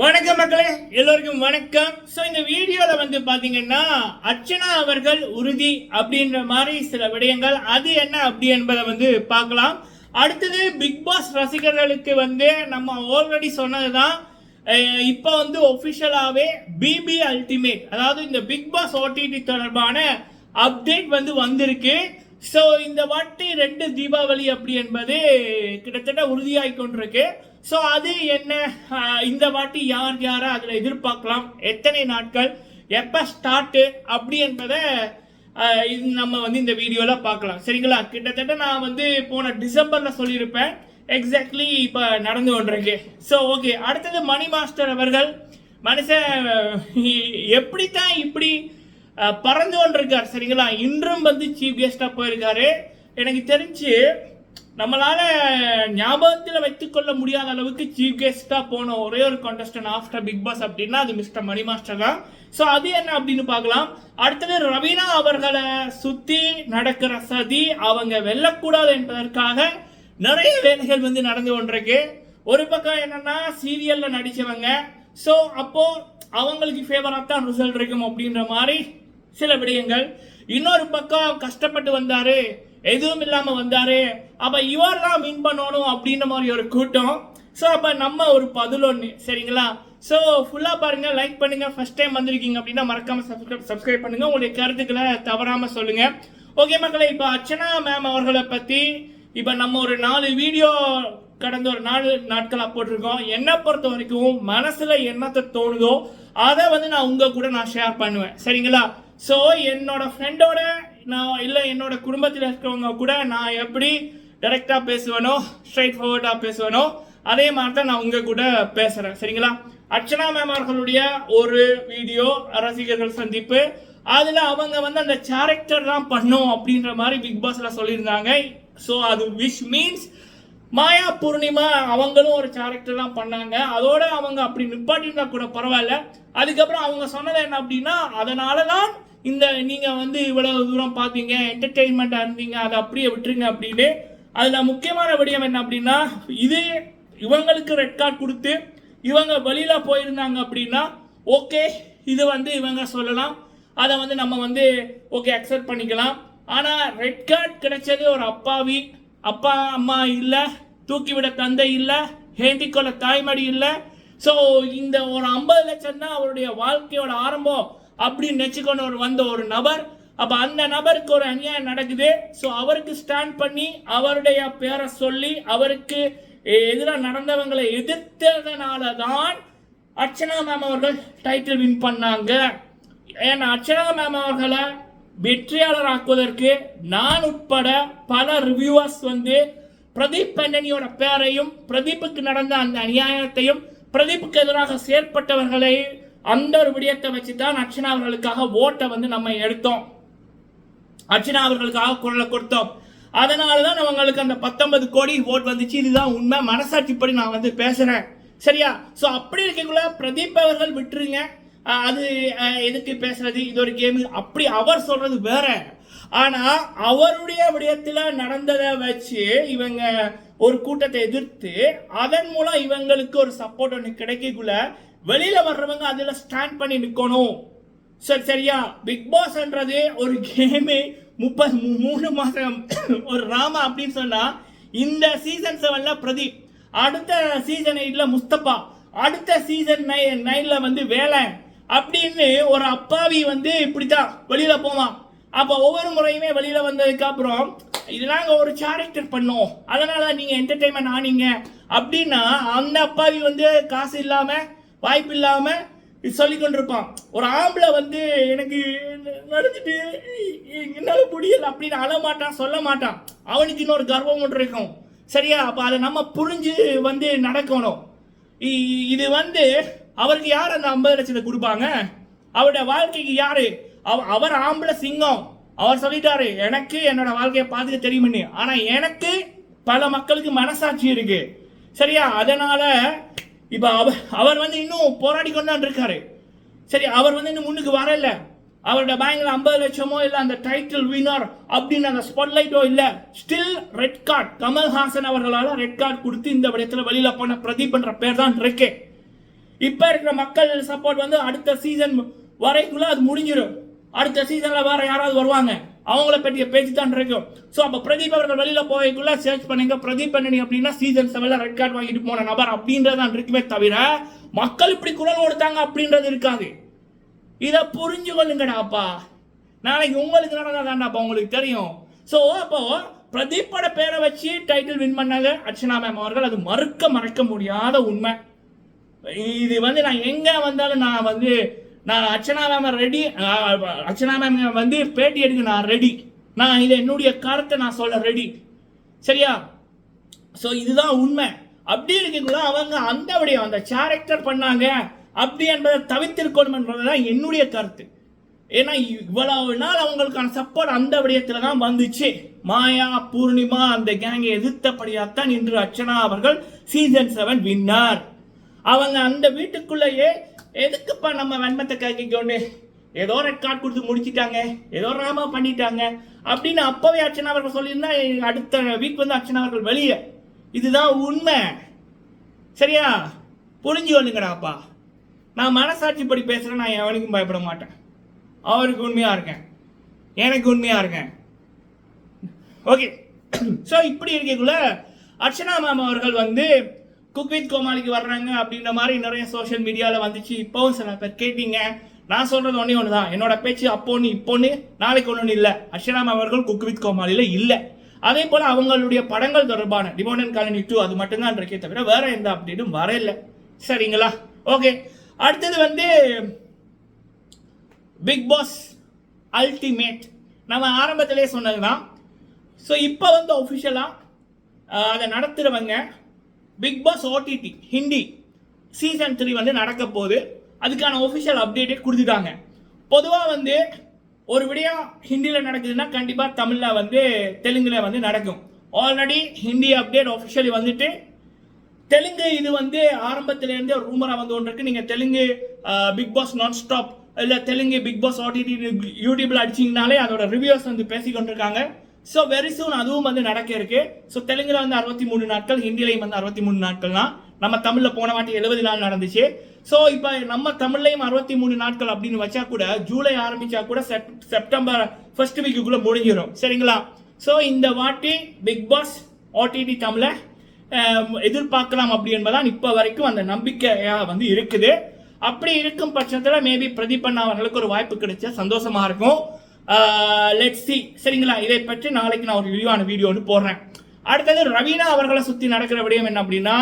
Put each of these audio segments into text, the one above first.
வணக்கம் மக்களே எல்லோருக்கும் வணக்கம். ஸோ இந்த வீடியோவில் வந்து பார்த்தீங்கன்னா அர்ச்சனா அவர்கள் உறுதி அப்படின்ற மாதிரி சில விடயங்கள். அது என்ன அப்படி என்பதை வந்து பார்க்கலாம். அடுத்தது பிக் பாஸ் ரசிகர்களுக்கு வந்து நம்ம ஆல்ரெடி சொன்னது தான் இப்போ வந்து ஒஃபிஷியலாகவே பிபி அல்டிமேட் அதாவது இந்த பிக் பாஸ் ஓடிடி தொடர்பான அப்டேட் வந்து வந்திருக்கு. ஸோ இந்த வாட்டி ரெண்டு தீபாவளி அப்படி என்பது கிட்டத்தட்ட உறுதியாகி கொண்டிருக்கு. ஸோ அது என்ன? இந்த வாட்டி யார் யாரை அதில் எதிர்பார்க்கலாம்? எத்தனை நாட்கள்? எப்போ ஸ்டார்ட்டு அப்படி என்பதை இது நம்ம வந்து இந்த வீடியோவில் பார்க்கலாம். சரிங்களா? கிட்டத்தட்ட நான் வந்து போன டிசம்பரில் சொல்லியிருப்பேன். எக்ஸாக்ட்லி இப்போ நடந்து கொண்டிருக்கு. ஸோ ஓகே அடுத்தது மணி மாஸ்டர் அவர்கள். மனுஷன் எப்படித்தான் இப்படி பறந்து கொண்டிருக்கார்? சரிங்களா? இன்றும் வந்து சீஃப் கெஸ்டாக போயிருக்காரு. எனக்கு தெரிஞ்சு நம்மளால ஞாபகத்தில் வைத்துக்கொள்ள முடியாத அளவுக்கு சீஃப் கெஸ்டாக போன ஒரே ஒரு கண்டஸ்டன் ஆஃப்டர் பிக் பாஸ் அப்படின்னா அது மிஸ்டர் மணி மாஸ்டர் தான். ஸோ அது என்ன அப்படின்னு பார்க்கலாம். அடுத்தது ரவீனா அவர்களை சுற்றி நடக்கிற சதி அவங்க வெல்லக்கூடாது என்பதற்காக நிறைய வேலைகள் வந்து நடந்து கொண்டிருக்கு. ஒரு பக்கம் என்னன்னா சீரியலில் நடித்தவங்க ஸோ அப்போது அவங்களுக்கு ஃபேவராக தான் ரிசல்ட் இருக்கும் அப்படின்ற மாதிரி சில விடயங்கள். இன்னொரு பக்கம் கஷ்டப்பட்டு வந்தார் எதுவும் இல்லாம வந்தாரு. அப்ப இவர் தான் வின் பண்ணணும் அப்படின்ற மாதிரி ஒரு கூட்டம். ஸோ அப்போ நம்ம ஒரு பதிலொன்று சரிங்களா? ஸோ ஃபுல்லாக பாருங்கள் லைக் பண்ணுங்க. ஃபஸ்ட் டைம் வந்திருக்கீங்க அப்படின்னா மறக்காம சப்ஸ்கிரைப் சப்ஸ்கிரைப் பண்ணுங்க. உங்களுடைய கருத்துக்களை தவறாமல் சொல்லுங்கள் ஓகே மக்களே இப்போ அர்ச்சனா மேம் அவர்களை பற்றி இப்போ நம்ம ஒரு நாலு வீடியோ கடந்த ஒரு நாலு நாட்களாக போட்டிருக்கோம். என்னை பொறுத்த வரைக்கும் மனசில் என்னத்தை தோணுதோ அதை வந்து நான் உங்கள் கூட நான் ஷேர் பண்ணுவேன். சரிங்களா? ஸோ என்னோட ஃப்ரெண்டோட நான் இல்லை என்னோட குடும்பத்தில் இருக்கிறவங்க கூட நான் எப்படி டைரெக்டாக பேசுவேனோ ஸ்ட்ரைட் ஃபார்வர்டாக பேசுவேனோ அதே மாதிரி தான் நான் உங்கள் கூட பேசுகிறேன் சரிங்களா? அர்ச்சனா மேம் அவர்களுடைய ஒரு வீடியோ ரசிகர்கள் சந்திப்பு அதில் அவங்க வந்து அந்த கேரக்டர் தான் பண்ணும் அப்படின்ற மாதிரி பிக் பாஸில் சொல்லியிருந்தாங்க. ஸோ அது விஷ் மீன்ஸ் மாயா பூர்ணிமா அவங்களும் ஒரு கேரக்டர்லாம் பண்ணாங்க. அதோட அவங்க அப்படி நிப்பாட்டினா கூட பரவாயில்ல. அதுக்கப்புறம் அவங்க சொன்னது என்ன அப்படின்னா அதனால தான் இந்த நீங்கள் வந்து இவ்வளவு தூரம் பார்த்தீங்க என்டர்டெயின்மெண்ட்டாக இருந்தீங்க அதை அப்படியே விட்டுருங்க அப்படின்னு. அதில் முக்கியமான விடயம் என்ன அப்படின்னா இது இவங்களுக்கு ரெட் கார்டு கொடுத்து இவங்க வெளியில் போயிருந்தாங்க அப்படின்னா ஓகே இது வந்து இவங்க சொல்லலாம். அதை வந்து நம்ம வந்து ஓகே அக்செப்ட் பண்ணிக்கலாம். ஆனால் ரெட் கார்டு கிடைச்சது ஒரு அப்பாவி. அப்பா அம்மா இல்லை தூக்கிவிட தந்தை இல்லை ஹேண்டிக்கொள்ள தாய்மடி இல்லை. ஸோ இந்த ஒரு ஐம்பது லட்சம் தான் அவருடைய வாழ்க்கையோட ஆரம்பம் அப்படின்னு நினச்சிக்கொண்டு ஒரு வந்த ஒரு நபர். அப்போ அந்த நபருக்கு ஒரு அநியாயம் நடக்குது. ஸோ அவருக்கு ஸ்டாண்ட் பண்ணி அவருடைய பேரை சொல்லி அவருக்கு எதிராக நடந்தவங்களை எதிர்த்ததுனால தான் அர்ச்சனா மேம் அவர்கள் டைட்டில் வின் பண்ணாங்க. ஏன்னா அர்ச்சனா மேம் அவர்களை வெற்றியாளர் ஆக்குவதற்கு நான் உட்பட பல ரிவ்யூவர்ஸ் வந்து பிரதீப் பெண்ணனியோட பேரையும் பிரதீப்புக்கு நடந்த அந்த அநியாயத்தையும் பிரதீப்புக்கு எதிராக செயற்பட்டவர்களை அந்த ஒரு விடயத்தை வச்சு தான் அர்ச்சனா அவர்களுக்காக ஓட்டை வந்து நம்ம எடுத்தோம். அர்ச்சனா அவர்களுக்காக குரலை கொடுத்தோம். அதனால தான் அவங்களுக்கு அந்த பத்தொன்பது கோடி ஓட் வந்துச்சு. இதுதான் உண்மை. மனசாட்சிப்படி நான் வந்து பேசுறேன். சரியா? ஸோ அப்படி இருக்கக்குள்ள பிரதீப் அவர்கள் விட்டுருங்க. அது எதுக்கு பேசுறது? இது ஒரு கேம் அப்படி அவர் சொல்றது வேற. ஆனா அவருடைய விடயத்துல நடந்ததை வச்சு இவங்க ஒரு கூட்டத்தை எதிர்த்து அதன் மூலம் இவங்களுக்கு ஒரு சப்போர்ட் ஒன்று கிடைக்கக்குள்ள வெளியில வர்றவங்க அதுல ஸ்டாண்ட் பண்ணி நிற்கணும் சரி சரியா? பிக் பாஸ்ன்றது ஒரு கேமு முப்பது மூணு மாதம். ஒரு ராமா அப்படின்னு சொன்னா இந்த சீசன் செவன்ல பிரதீப் அடுத்த சீசன் எயிட்ல முஸ்தபா அடுத்த சீசன் நை நைன்ல வந்து வேலை அப்படின்னு ஒரு அப்பாவி வந்து இப்படித்தான் வெளியில போவான். அப்போ ஒவ்வொரு முறையுமே வெளியில வந்ததுக்கு அப்புறம் இது நாங்கள் ஒரு கேரக்டர் பண்ணோம். அதனால நீங்க என்டர்டைன்மெண்ட் ஆனீங்க. அப்படின்னா அந்த அப்பாவி வந்து காசு இல்லாம வாய்ப்பு இல்லாம சொல்லி கொண்டிருப்பான். ஒரு ஆம்பளை வந்து எனக்கு நடந்துட்டு என்னால முடியல அப்படின்னு அழமாட்டான் சொல்ல மாட்டான். அவனுக்கு இன்னொரு கர்வம் ஒன்று இருக்கும். சரியா? அப்ப அதை நம்ம புரிஞ்சு வந்து நடக்கணும். இ- இது வந்து அவருக்கு யார் அந்த ஐம்பது லட்சத்தை கொடுப்பாங்க? அவருடைய வாழ்க்கைக்கு யாரு? அவர் ஆம்பளை சிங்கம். அவர் சொல்லிட்டாரு எனக்கு என்னோட வாழ்க்கையை பார்த்துக்க தெரியும்னு. ஆனா எனக்கு பல மக்களுக்கு மனசாட்சி இருக்கு. சரியா? அதனால இப்ப அவர் அவர் வந்து இன்னும் போராடி கொண்டான் இருக்காரு. சரி அவர் வந்து இன்னும் முன்னுக்கு வரல. அவரோட பேங்க்ல ஐம்பது லட்சமோ இல்ல அந்த டைட்டில் வினர் அப்படின்னு அந்த ஸ்பாட்லைட்டோ இல்ல. ஸ்டில் ரெட் கார்டு கமல்ஹாசன் அவர்களால ரெட் கார்டு கொடுத்து இந்த விடயத்துல வெளியில போன பிரதீப் என்ற பேர் தான் இருக்கேன் இப்போ இருக்கிற மக்கள் சப்போர்ட் வந்து அடுத்த சீசன் வரைக்குள்ள அது முடிஞ்சிடும் அடுத்த சீசன்ல வேற யாராவது வருவாங்க. அவங்கள பற்றிய பேச்சு தான் இருக்கும். ஸோ அப்போ பிரதீப் அவர்கள் வெளியில் போய்க்குள்ள சர்ச் பண்ணுங்க. பிரதீப் பண்ணி அப்படின்னா சீசன் செவன்ல ரெட் கார்டு வாங்கிட்டு போன நபர் அப்படின்றதான் இருக்குமே தவிர மக்கள் இப்படி குரல் கொடுத்தாங்க அப்படின்றது இருக்காது. இதை புரிஞ்சு கொள்ளுங்கடாப்பா நாளைக்கு உங்களுக்கு நடந்தாதான்டாப்பா உங்களுக்கு தெரியும். ஸோ அப்போ பிரதீப்போட பேரை வச்சு டைட்டில் வின் பண்ணாங்க அர்ச்சனா மேம் அவர்கள். அது மறுக்க மறக்க முடியாத உண்மை. இது வந்து நான் எங்க வந்தாலும் நான் வந்து நான் Archana ma'am ready Archana ma'am வந்து பேட்டி எடுக்க நான் ரெடி நான் இதை என்னுடைய கருத்தை நான் சொல்ல ரெடி சரியா? ஸோ இதுதான் உண்மை. அப்படி இருக்கக்குள்ள அவங்க அந்த விடயம் அந்த கேரக்டர் பண்ணாங்க. அப்படி என்பதை தவிர்த்திருக்கணும் தான் என்னுடைய கருத்து. ஏன்னா இவ்வளவு நாள் அவங்களுக்கான சப்போர்ட் அந்த விடயத்தில் தான் வந்துச்சு. மாயா பூர்ணிமா அந்த கேங்கை எதிர்த்தபடியாகத்தான் இன்று அர்ச்சனா அவர்கள் சீசன் செவன் வின்னர் அவங்க அந்த வீட்டுக்குள்ளேயே எதுக்குப்பா நம்ம வெண்மத்தை கேட்கிக்கொண்டு ஏதோ ரெட் கார்டு கொடுத்து முடிச்சிட்டாங்க. ஏதோ ராமா பண்ணிட்டாங்க. அப்படின்னு அப்போவே அர்ச்சனா அவர்கள் சொல்லியிருந்தா அடுத்த வீக் வந்து அர்ச்சனா அவர்கள் வெளியே. இதுதான் உண்மை. சரியா? புரிஞ்சு வந்துங்கடாப்பா நான் மனசாட்சிப்படி பேசுகிறேன் நான் எவனுக்கும் பயப்பட மாட்டேன். அவருக்கு உண்மையாக இருக்கேன். எனக்கு உண்மையாக இருக்கேன். ஓகே ஸோ இப்படி இருக்கக்குள்ள அர்ச்சனா மேம் அவர்கள் வந்து குக் வித் கோமாளிக்கு வர்றாங்க அப்படின்ற மாதிரி நிறைய சோஷியல் மீடியாவில் வந்துச்சு. இப்போவும் சில பேர் கேட்டீங்க. நான் சொல்றது ஒன்றே ஒன்று தான் என்னோட பேச்சு அப்போன்னு இப்போன்னு நாளைக்கு ஒன்று இல்லை. அர்ச்சனா அவர்கள் குக் வித் கோமாளியில் இல்லை. அதே போல் அவங்களுடைய படங்கள் தொடர்பான டிமோண்டன் காலனி டூ அது மட்டும்தான் இருக்கே தவிர வேற எந்த அப்டேட்டும் வரையில சரிங்களா? ஓகே அடுத்தது வந்து பிக் பாஸ் அல்டிமேட் நம்ம ஆரம்பத்திலே சொன்னது தான் ஸோ இப்போ வந்து ஒஃபிஷியலாக அதை நடத்துகிறவங்க Bigg Boss OTT Hindi season three வந்து நடக்க போகுது அதுக்கான ஒஃபிஷியல் அப்டேட்டே கொடுத்துட்டாங்க பொதுவாக வந்து ஒரு விடயம் ஹிந்தியில் நடக்குதுன்னா கண்டிப்பாக தமிழில் வந்து தெலுங்கில் வந்து நடக்கும் ஆல்ரெடி ஹிந்தி அப்டேட் ஒஃபிஷியலி வந்துட்டு தெலுங்கு இது வந்து ஆரம்பத்திலேருந்தே ஒரு ரூமராக வந்து ஒன்று இருக்குது நீங்கள் Telugu Bigg Boss non stop இல்லை தெலுங்கு பிக் பாஸ் ஓடிடி யூடியூப்பில் அடிச்சிங்கனாலே அதோட ரிவ்யூஸ் வந்து பேசிக்கொண்டிருக்காங்க ஸோ வெரி சூன் அதுவும் வந்து நடக்க இருக்கு. ஸோ தெலுங்குல வந்து அறுபத்தி மூணு நாட்கள் ஹிந்திலையும் வந்து அறுபத்தி மூணு நாட்கள்னா நம்ம தமிழில் போன வாட்டி எழுபது நாள் நடந்துச்சு. ஸோ இப்போ நம்ம தமிழ்லையும் அறுபத்தி மூணு நாட்கள் அப்படின்னு வச்சா கூட ஜூலை ஆரம்பிச்சா கூட செப் செப்டம்பர் ஃபர்ஸ்ட் வீக்குக்குள்ளே முடிஞ்சிடும் சரிங்களா? ஸோ இந்த வாட்டி பிக் பாஸ் ஓடிடி தமிழை எதிர்பார்க்கலாம் அப்படி என்பதான் இப்போ வரைக்கும் அந்த நம்பிக்கையாக வந்து இருக்குது. அப்படி இருக்கும் பட்சத்தில் மேபி பிரதீப் அண்ணா அவர்களுக்கு ஒரு வாய்ப்பு கிடைச்சா சந்தோஷமாக இருக்கும். Uh, லெட் சி சரிங்களா? இதை பற்றி நாளைக்கு நான் ஒரு விரிவான வீடியோ ஒன்று போடுறேன். அடுத்தது ரவீனா அவர்களை சுற்றி நடக்கிற விடயம் என்ன அப்படின்னா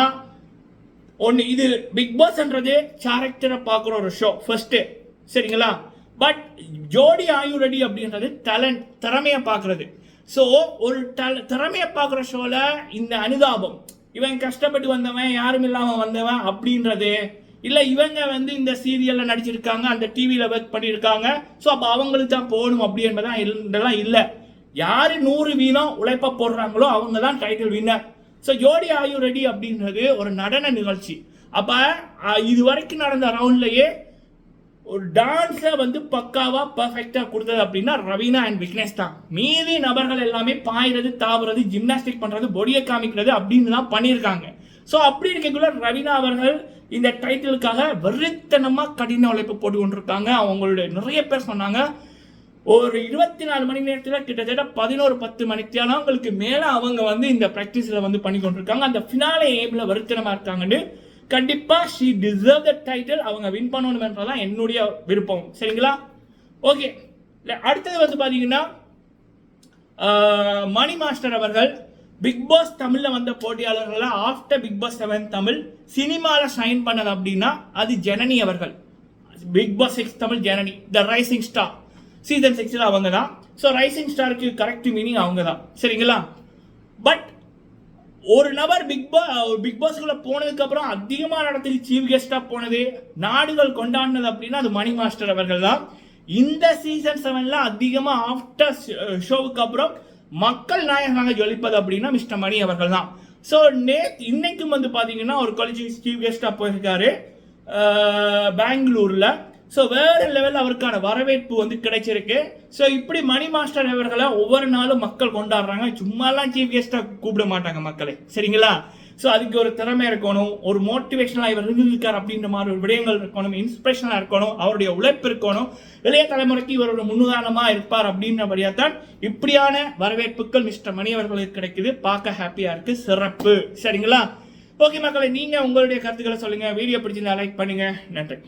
ஒன்று இது பிக் பாஸ்ன்றது கேரக்டரை பார்க்குற ஒரு ஷோ ஃபர்ஸ்ட்டு சரிங்களா? பட் ஜோடி ஆயுரடி அப்படின்றது டேலண்ட் திறமையை பார்க்குறது. ஸோ ஒரு டல திறமையை பார்க்குற ஷோவில் இந்த அனுதாபம். இவன் கஷ்டப்பட்டு வந்தவன் யாரும் இல்லாமல் வந்தவன் அப்படின்றது இல்லை இவங்க வந்து இந்த சீரியலில் நடிச்சிருக்காங்க அந்த டிவியில் ஒர்க் பண்ணியிருக்காங்க ஸோ அப்போ அவங்களுக்கு தான் போகணும் அப்படி என்பதான் இதெல்லாம் இல்லை. யார் நூறு வீதம் உழைப்ப போடுறாங்களோ அவங்க தான் டைட்டில் வின்னர் ஸோ ஜோடி ஆயு ரெடி அப்படின்றது ஒரு நடன நிகழ்ச்சி. அப்போ இது வரைக்கும் நடந்த ரவுண்ட்லேயே ஒரு டான்ஸை வந்து பக்காவாக பர்ஃபெக்டாக கொடுத்தது அப்படின்னா ரவீனா அண்ட் விக்னேஷ் தான். மீதி நபர்கள் எல்லாமே பாயிறது தாவுறது ஜிம்னாஸ்டிக் பண்ணுறது பொடியை காமிக்கிறது அப்படின்னு தான் பண்ணியிருக்காங்க. ஸோ அப்படி இருக்கக்குள்ள ரவீனா அவர்கள் இந்த டைட்டிலுக்காக வெறித்தனமாக கடின உழைப்பு போட்டு கொண்டிருக்காங்க அவங்களுடைய நிறைய பேர் சொன்னாங்க. ஒரு இருபத்தி நாலு மணி நேரத்தில் கிட்டத்தட்ட பதினோரு பத்து மணித்தியாலங்களுக்கு மேலே அவங்க வந்து இந்த ப்ராக்டிஸில் வந்து பண்ணி கொண்டிருக்காங்க அந்த ஃபினாலே ஏபில் வருத்தனமாக இருக்காங்கன்னு கண்டிப்பாக ஷீ டிசர்வ் த டைட்டில் அவங்க வின் பண்ணணுன்றதான் என்னுடைய விருப்பம். சரிங்களா? ஓகே அடுத்தது வந்து பார்த்தீங்கன்னா மணி மாஸ்டர் அவர்கள் பிக் பாஸ் தமிழில் வந்த போட்டியாளர்கள் after big boss seven Tamil சினிமாவில் ஷைன் பண்ணது அப்படின்னா அது ஜனனி அவர்கள். Big boss six Tamil Janani the rising star season சிக்ஸில் அவங்க தான். ஸோ ரைசிங் ஸ்டாருக்கு கரெக்ட் மீனிங் அவங்க தான். சரிங்களா? பட் ஒரு நபர் பிக் பா பிக் பாஸ்குள்ளே போனதுக்கப்புறம் அதிகமான இடத்துக்கு சீஃப் கெஸ்ட்டாக போனது நாடுகள் கொண்டாடினது அப்படின்னா அது மணி மாஸ்டர் அவர்கள் தான். இந்த சீசன் செவனில் அதிகமாக ஆஃப்டர் ஷோவுக்கு அப்புறம் மக்கள் நாயகனாக ஜொலிப்பது அப்படின்னா மிஸ்டர் மணி அவர்கள் தான் ஸோ நே இன்னைக்கும் வந்து பார்த்தீங்கன்னா ஒரு காலேஜ் சீஃப் கெஸ்டாக போயிருக்காரு பெங்களூரில். ஸோ வேறு லெவலில் அவருக்கான வரவேற்பு வந்து கிடைச்சிருக்கு. ஸோ இப்படி மணி மாஸ்டர் அவர்களை ஒவ்வொரு நாளும் மக்கள் கொண்டாடுறாங்க. சும்மாலாம் சீஃப் கெஸ்ட்டாக கூப்பிட மாட்டாங்க மக்களை. சரிங்களா? ஸோ அதுக்கு ஒரு திறமை இருக்கணும் ஒரு மோட்டிவேஷனாக இவர் இருந்திருக்கார் அப்படின்ற மாதிரி ஒரு விடயங்கள் இருக்கணும் இன்ஸ்பிரேஷனாக இருக்கணும் அவருடைய உழைப்பு இருக்கணும் இளைய தலைமுறைக்கு இவரோட முன்னுதாரணமாக இருப்பார் அப்படின்றபடியாக தான் இப்படியான வரவேற்புகள் மிஸ்டர் மணி அவர்களுக்கு கிடைக்குது. பார்க்க ஹாப்பியாக இருக்கு. சிறப்பு. சரிங்களா? ஓகே மக்களை நீங்கள் உங்களுடைய கருத்துக்களை சொல்லுங்கள் வீடியோ பிடிச்சிருந்தா லைக் பண்ணுங்கள் நன்றி.